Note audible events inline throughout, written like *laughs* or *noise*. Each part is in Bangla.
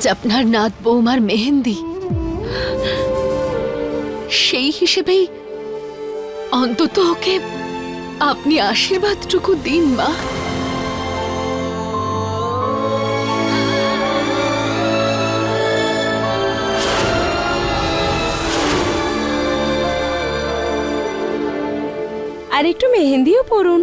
আজ আপনার নাত বৌমার মেহেন্দি। সেই হিসেবেই অন্তত ওকে আপনি আশীর্বাদটুকু দিন, মা। আর একটু মেহেন্দিও পরুন।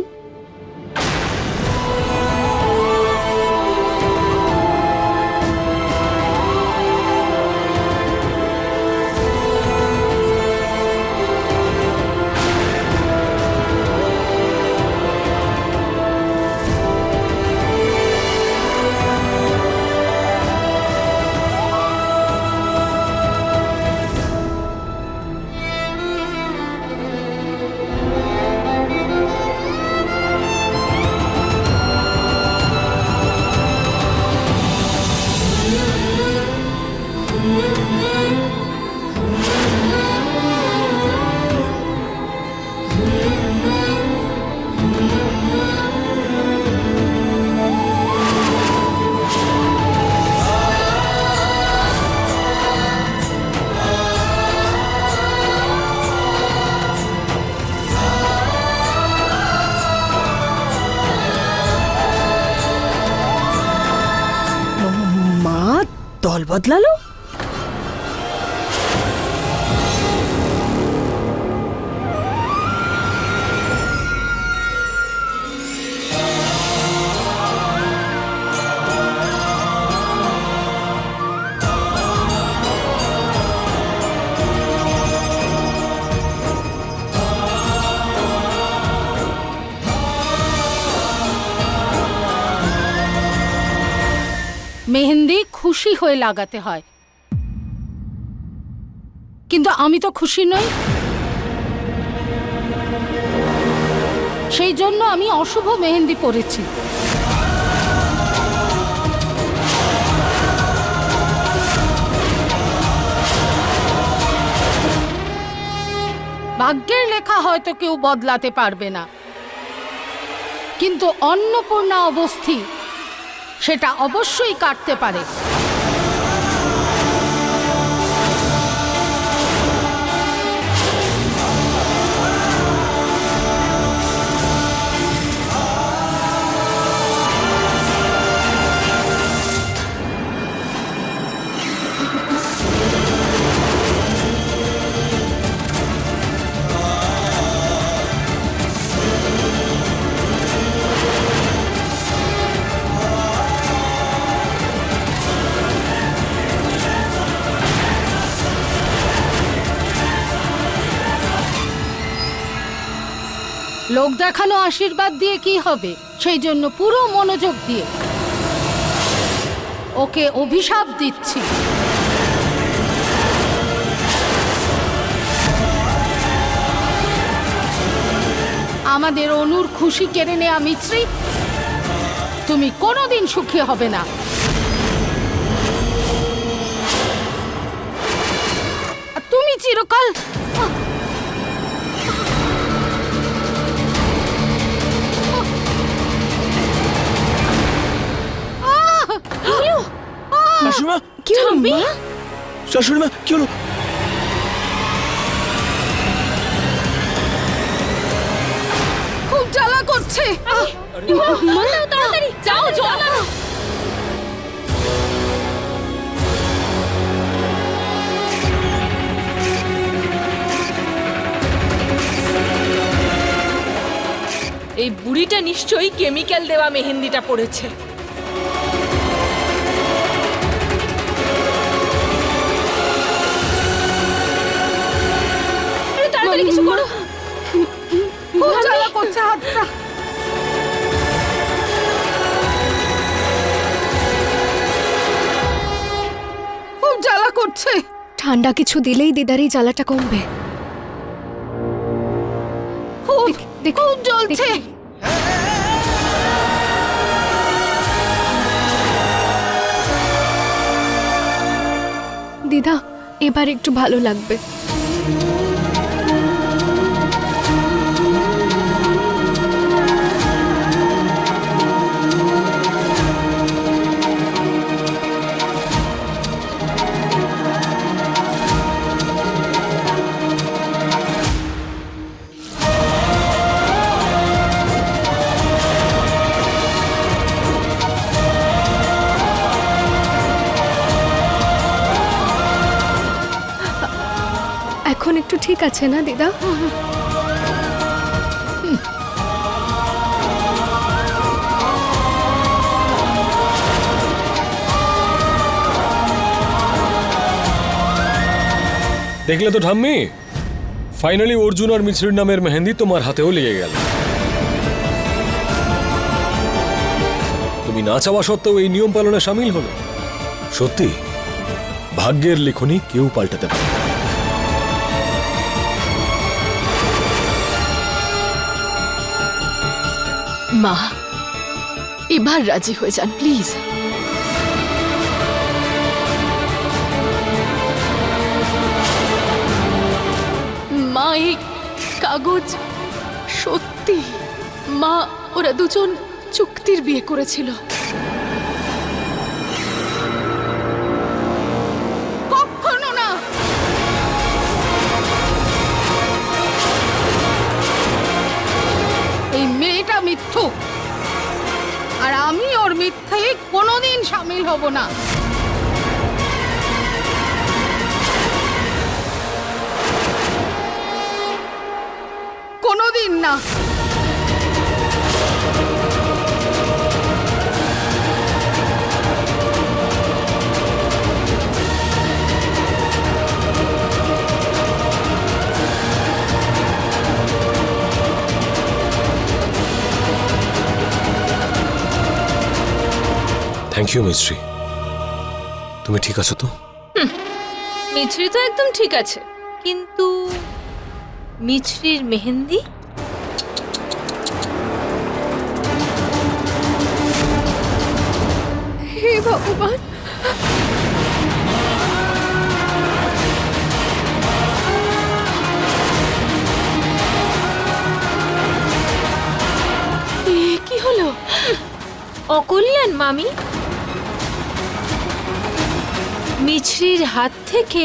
দল বদলালো? খুশি হয়ে লাগাতে হয়। কিন্তু আমি তো খুশি নই। সেই জন্য আমি অশুভ মেহেন্দি পরেছি। ভাগ্যের লেখা হয়তো কেউ বদলাতে পারবে না। কিন্তু অন্নপূর্ণা অবস্থি সেটা অবশ্যই কাটতে পারে। লোক দেখানো আশীর্বাদ দিয়ে কি হবে? সেই জন্য পুরো মনোযোগ দিয়ে। ওকে অভিশাপ দিচ্ছি। আমাদের অনুর খুশি কেড়ে নেয়া মিছরি, তুমি কোনোদিন সুখী হবে না। তুমি চিরকাল শাশুড়িমা কি হলো মা? শাশুড়িমা কি হলো? খুব জ্বালা করছে। মা তাড়াতাড়ি যাও জল আনো এই বুড়িটা নিশ্চয়ই কেমিক্যাল দেওয়া মেহেন্দিটা পড়েছে। তাড়াতাড়ি কিছু করো। খুব জ্বালা করছে হাতটা। খুব জ্বালা করছে। ঠান্ডা কিছু দিলেই দিদারই জ্বালাটা কমবে। খুব খুব জ্বলছে। দিদা এবার একটু ভালো লাগবে। ঠিক আছে না দিদা? দেখলে তো ঠাম্মি? ফাইনালি অর্জুন আর মিছরির নামের মেহেন্দি তোমার হাতেও লেগে গেল। তুমি না চাওয়া সত্ত্বেও এই নিয়ম পালনে সামিল হলো? সত্যি? ভাগ্যের লিখনি কেউ পাল্টাতে পারে মা, এবার রাজি হয়ে যান, প্লিজ। মা, এই কাগজ সত্যি। মা, ওরা দুজন চুক্তির বিয়ে করেছিল। হব না। থ্যাংক ইউ মিস্ট্রি তুমি ঠিক আছো তো? মিছরি তো একদম ঠিক আছে। কিন্তু মিছরির মেহেন্দি? হে ভগবান! কি হলো? অকল্যাণ, মামি। মিছরির হাত থেকে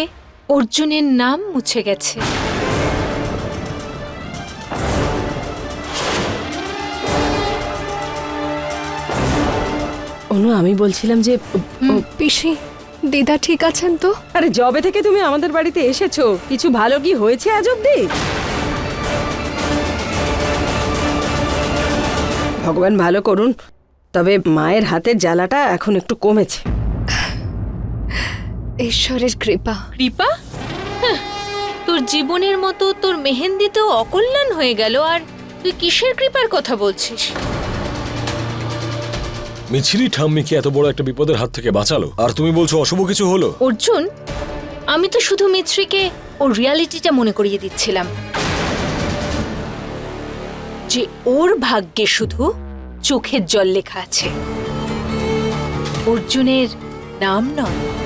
অর্জুনের নাম মুছে গেছে। অনু আমি বলছিলাম যে পিসি দিদা ঠিক আছেন তো? আরে জবে থেকে তুমি আমাদের বাড়িতে এসেছ কিছু ভালো কি হয়েছে আজ অব্দি ভগবান ভালো করুন তবে মায়ের হাতের জ্বালাটা এখন একটু কমেছে। ঈশ্বরের কৃপা। কৃপা? তোর জীবনের মতো তোর মেহেন্দিতেও অকল্যাণ হয়ে গেল আর তুই কিসের কৃপার কথা বলছিস? মিছিরি ঠাম্মিকে এত বড় একটা বিপদের হাত থেকে বাঁচালো? আর তুমি বলছো অশুভ কিছু হলো? অর্জুন আমি তো শুধু মিছরিকে ওর রিয়ালিটিটা মনে করিয়ে দিচ্ছিলাম। যে ওর ভাগ্যে শুধু চোখের জল লেখা আছে। অর্জুনের নাম নয়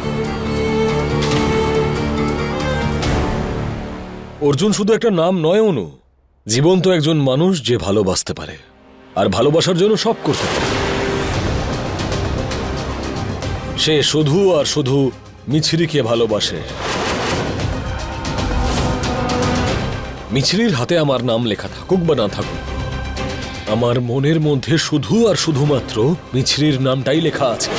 অর্জুন শুধু একটা নাম নয়, অনু। জীবন তো একজন মানুষ যে ভালোবাসতে পারে। আর ভালোবাসার জন্য সব করতে পারে। সে শুধু আর শুধু মিছরিকে ভালোবাসে। মিছরির হাতে আমার নাম লেখা থাকুক বা না থাকুক, আমার মনের মধ্যে শুধু আর শুধুমাত্র মিছরির নামটাই লেখা আছে।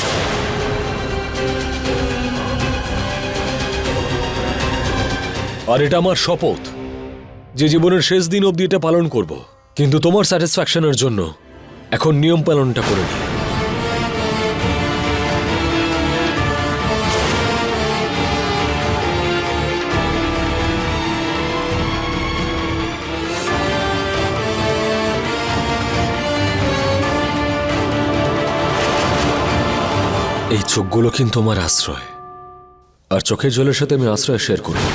আর এটা আমার শপথ যে জীবনের শেষ দিন অবধি এটা পালন করব। কিন্তু তোমার স্যাটিসফ্যাকশনের জন্য এখন নিয়ম পালনটা করে নিই। এই চোখগুলো কিন্তু আমার আশ্রয়। আর চোখের জলের সাথে আমি আশ্রয় শেয়ার করব।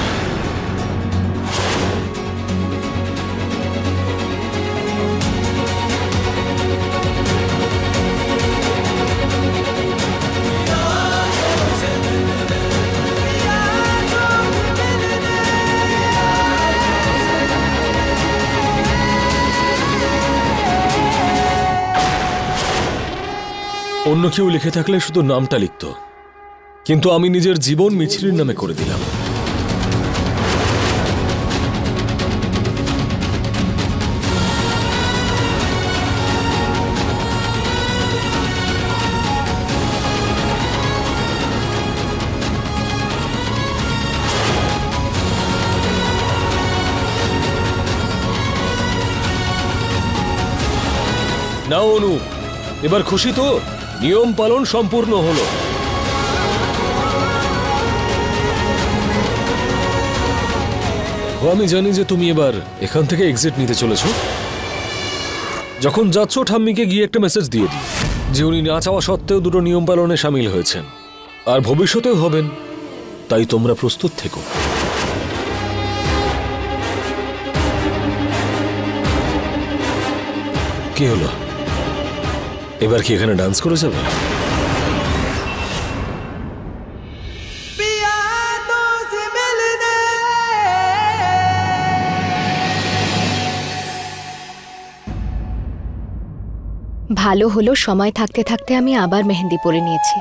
অন্য কেউ লিখে থাকলে শুধু নামটা লিখত। কিন্তু আমি নিজের জীবন মিছিলির নামে করে দিলাম। নাও অনু এবার খুশি তো? নিয়ম পালন সম্পূর্ণ হলো। আমি জানি যে তুমি এবার এখান থেকে এক্সিট নিতে চলেছো। যখন যাচ্ছ ঠাম্মিকে গিয়ে একটা মেসেজ দিয়ে দিই, যে উনি না চাওয়া সত্ত্বেও দুটো নিয়ম পালনে সামিল হয়েছেন। আর ভবিষ্যতেও হবেন, তাই তোমরা প্রস্তুত থেকো। কি হলো? এবার কি এখানে ডান্স করে যাব? ভালো হলো সময় থাকতে থাকতে আমি আবার মেহেন্দি পরে নিয়েছি।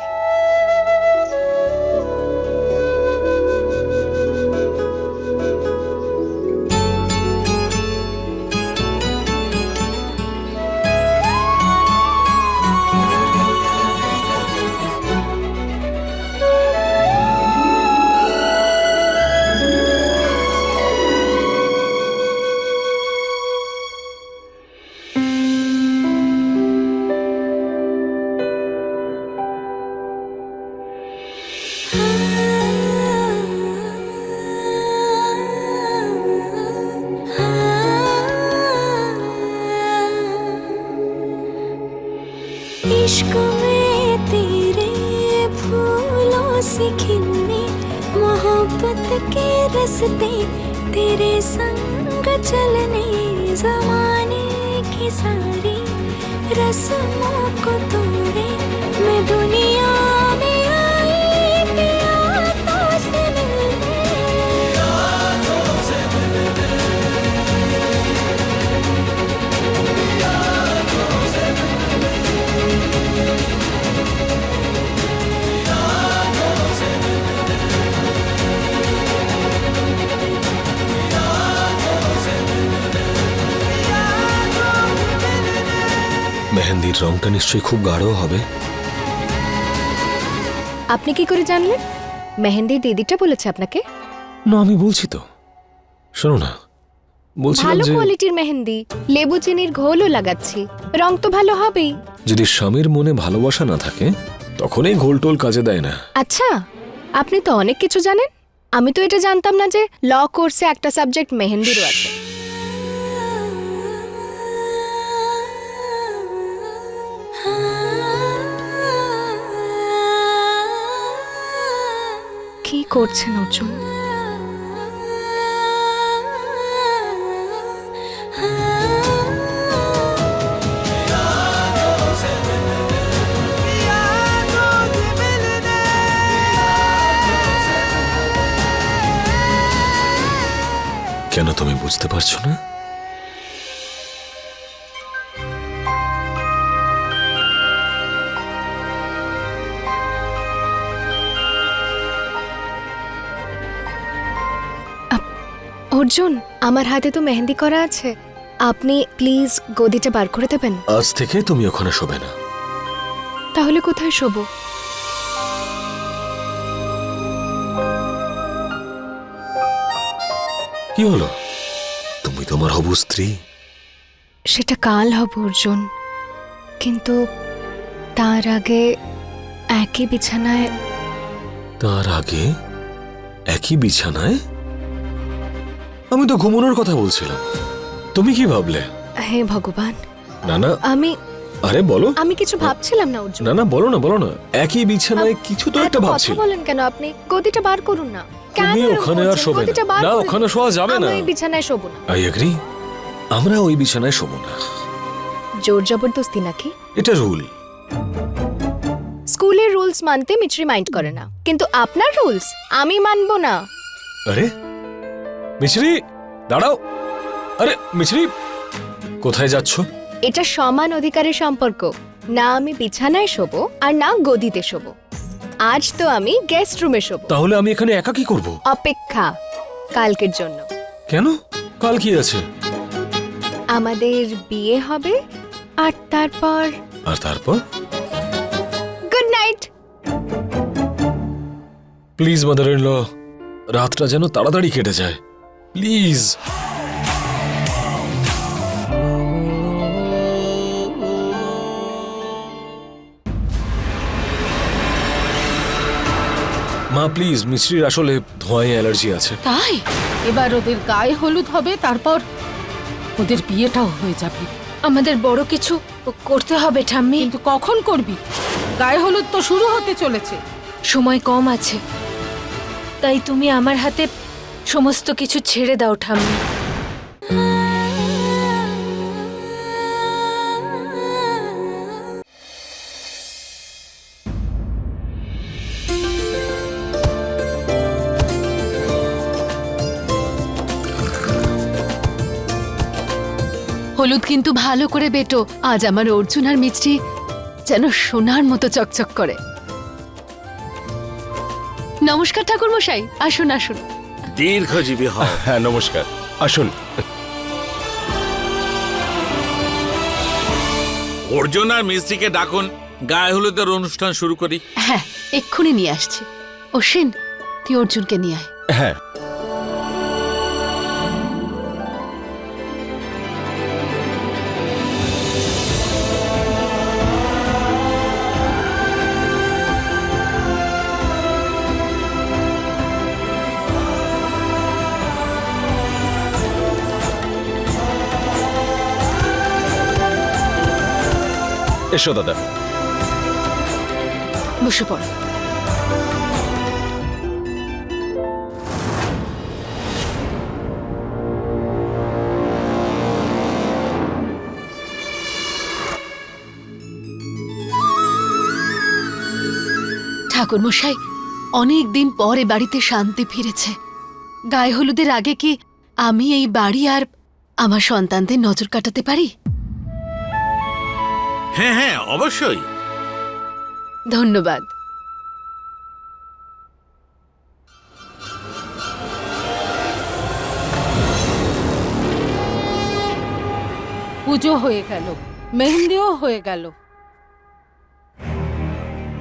মেহেন্দির রংটা নিশ্চয়ই খুব গাঢ় হবে। আপনি কি করে জানলেন? মেহেন্দি দিদিটা বলেছে আপনাকে। না আমি বলছি তো। শোনো না বলছিলাম ভালো যে কোয়ালিটির মেহেন্দি লেবু চিনির ঘোলও লাগাচ্ছি রং তো ভালো হবেই। যদি স্বামীর মনে ভালোবাসা না থাকে তখনই ঘোলটোল কাজে দেয় না। আচ্ছা আপনি তো অনেক কিছু জানেন। আমি তো এটা জানতাম না যে ল কোর্সে একটা সাবজেক্ট মেহেন্দিরও আছে। করছেন অর্জুন। কেন তুমি বুঝতে পারছ না? অর্জুন আমার হাতে তো মেহেন্দি করা আছে। আপনি প্লিজ গদিটা বার করে দেবেন। আজ থেকে তুমি ওখানে শোবে না। তাহলে কোথায় শোবো? কি হলো? তুমি তোমার হবু স্ত্রী? সেটা কাল হব অর্জুন। কিন্তু তার আগে একই বিছানায় তার আগে একই বিছানায় আমি তো ঘুমানোর কথা বলছিলাম। তুমি কি ভাবলে? হে ভগবান। না না। আমি আরে বলো। আমি কিছু ভাবছিলাম না অর্জুন। না না বলো না বলো না। একই বিছানায় কিছু তো একটা কথা বলেন কেন আপনি? গদিটা বার করুন না। কেন ওখানে আর করছেন? শোবে না না ওখানে শোয়া যাবে না। ওই বিছানায় শোবো না। I agree. আমরা ওই বিছানায় শোবো না। জোর জবরদস্তি নাকি? এটা রুল। স্কুলের রুলস মানতে মিছরি মাইন্ড করে না। কিন্তু আপনার রুলস আমি মানবো না। আরে মিছরি দাঁড়াও। আরে মিছরি কোথায় যাচ্ছ? এটা সমান অধিকারের সম্পর্ক। না আমি বিছানায় শোবো আর না গদিতে শোবো। আজ তো আমি গেস্ট রুমে শোবো। তাহলে আমি এখানে একা কি করব? অপেক্ষা কালকের জন্য। কেন? কাল কি আছে? আমাদের বিয়ে হবে আর তারপর আর তারপর? Good night please mother in law রাতটা যেন তাড়াতাড়ি কেটে যায়। প্লিজ মা প্লিজ মিশ্রির আসলে ধোঁয়ায় অ্যালার্জি আছে। তাই? এবার ওদের গায়ে হলুদ হবে তারপর ওদের বিয়েটাও হয়ে যাবে। আমাদের বড় কিছু করতে হবে ঠাম্মি। কিন্তু কখন করবি? গায়ে হলুদ তো শুরু হতে চলেছে। সময় কম আছে। তাই তুমি আমার হাতে সমস্ত কিছু ছেড়ে দাও, ঠাম্মি। হলুদ কিন্তু ভালো করে বেটো। আজ আমার অর্জুন আর মিষ্টি যেন সোনার মতো চকচক করে। নমস্কার ঠাকুর মশাই আসুন আসুন। দীর্ঘজীবী হও। *laughs* হ্যাঁ নমস্কার। আসুন। অর্জুন আর মিস্ত্রিকে ডাকুন গায়ে হলুদের অনুষ্ঠান শুরু করি। হ্যাঁ এক্ষুনি নিয়ে আসছি। অশ্বিন তুই অর্জুনকে নিয়ে আয়। হ্যাঁ এসো দাদা। বসে পড়। ঠাকুর মশাই অনেক দিন পরে বাড়িতে শান্তি ফিরেছে। গায়ে হলুদের আগে কি আমি এই বাড়ি আর আমার সন্তানদের নজর কাটাতে পারি? হ্যাঁ হ্যাঁ অবশ্যই। ধন্যবাদ। পুজো হয়ে গেল মেহেন্দিও হয়ে গেল।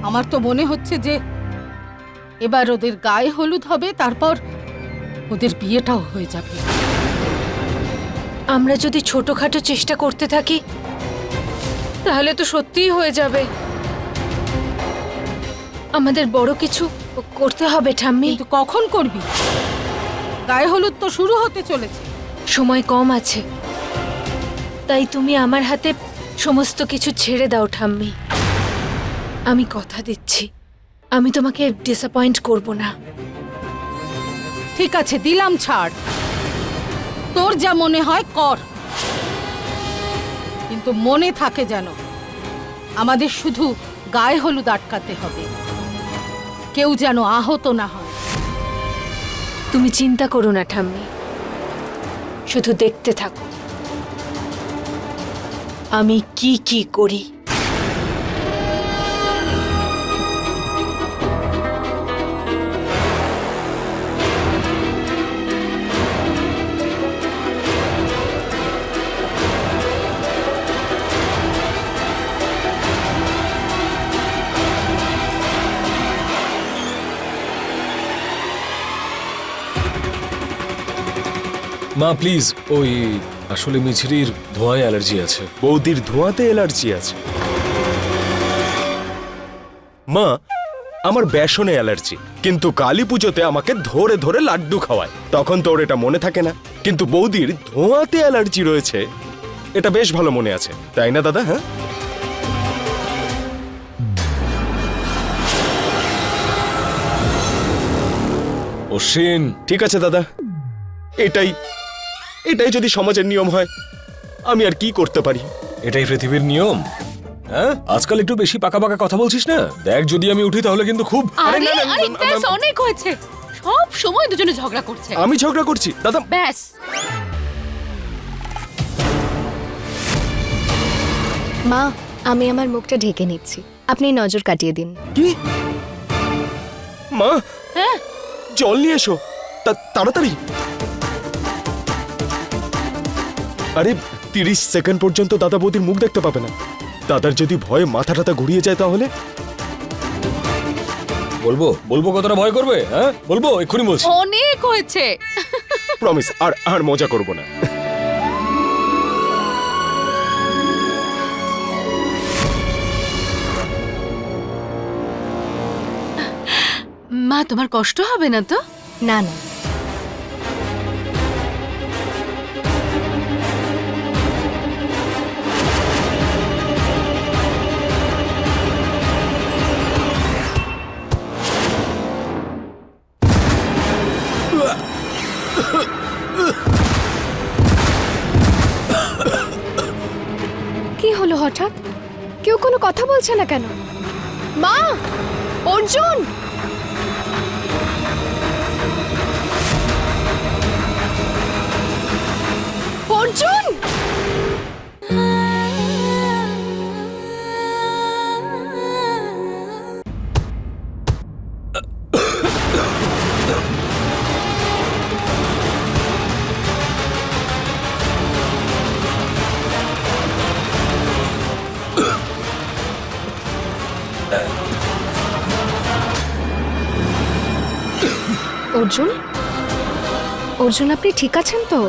আমার তো মনে হচ্ছে যে এবার ওদের গায়ে হলুদ হবে তারপর ওদের বিয়েটাও হয়ে যাবে। আমরা যদি ছোটখাটো চেষ্টা করতে থাকি তাহলে তো সত্যিই হয়ে যাবে। আমাদের বড় কিছু করতে হবে ঠাম্মি। কিন্তু কখন করবি? গায়ে হলুদ তো শুরু হতে চলেছে। সময় কম আছে। তাই তুমি আমার হাতে সমস্ত কিছু ছেড়ে দাও ঠাম্মি। আমি কথা দিচ্ছি। আমি তোমাকে ডিসঅ্যাপয়েন্ট করব না। ঠিক আছে দিলাম ছাড়। তোর যা মনে হয় কর। কিন্তু মনে থাকে যেন আমাদের শুধু গায়ে হলুদ আটকাতে হবে। কেউ যেন আহত না হয়। তুমি চিন্তা করো না, ঠাম্মি। শুধু দেখতে থাকো। আমি কি কি করি? মা প্লিজ ওই আসলে মিছরির ধোঁয়ায় অ্যালার্জি আছে। বৌদির ধোঁয়াতে অ্যালার্জি আছে। মা আমার বেসনে অ্যালার্জি কিন্তু কালী পুজোতে আমাকে ধরে ধরে লাড্ডু খাওয়ায়। তখন তোর এটা মনে থাকে না কিন্তু বৌদির ধোঁয়াতে অ্যালার্জি রয়েছে এটা বেশ ভালো মনে আছে তাই না দাদা হ্যাঁ? অশ্বিন। ঠিক আছে দাদা এটাই এটাই যদি সমাজের নিয়ম হয় আমি আর কি করতে পারি? এটাই পৃথিবীর নিয়ম। হ্যাঁ? আজকাল একটু বেশি পাকা পাকা কথা বলছিস না? দেখ যদি আমি উঠি তাহলে কিন্তু খুব আরে না, না, আরে না, ব্যাস অনেক হয়েছে। সব সময় দুজনে ঝগড়া করছে। আমি ঝগড়া করছি দাদা। ব্যাস। মা আমি আমার মুখটা ঢেকে নিচ্ছি। আপনি নজর কাটিয়ে দিন। কি? মা? হ্যাঁ? জল নিয়ে এসো। তা- তাড়াতাড়ি। আরে তিরিশ সেকেন্ড পর্যন্ত দাদা বৌদির মুখ দেখতে পাবে না। দাদার যদি ভয়ে মাথা টাথা ঘুরিয়ে যায় তাহলে? বলব? বলব কতটা ভয় করবে হ্যাঁ? বলব এক্ষুনি বলছি। অনেক হয়েছে। প্রমিস আর আর মজা করব না। মা তোমার কষ্ট হবে না তো? না না। হঠাৎ? কেউ কোনো কথা বলছে না কেন? মা! অর্জুন! অর্জুন! অর্জুন? অর্জুন আপনি ঠিক আছেন তো?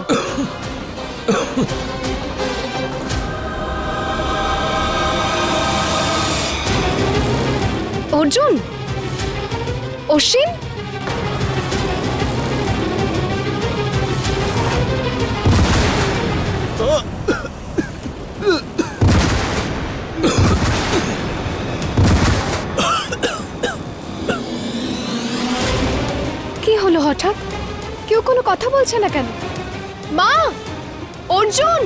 অর্জুন? অশ্বিন? হঠাৎ কেউ কোনো কথা বলছে না কেন? মা! অর্জুন!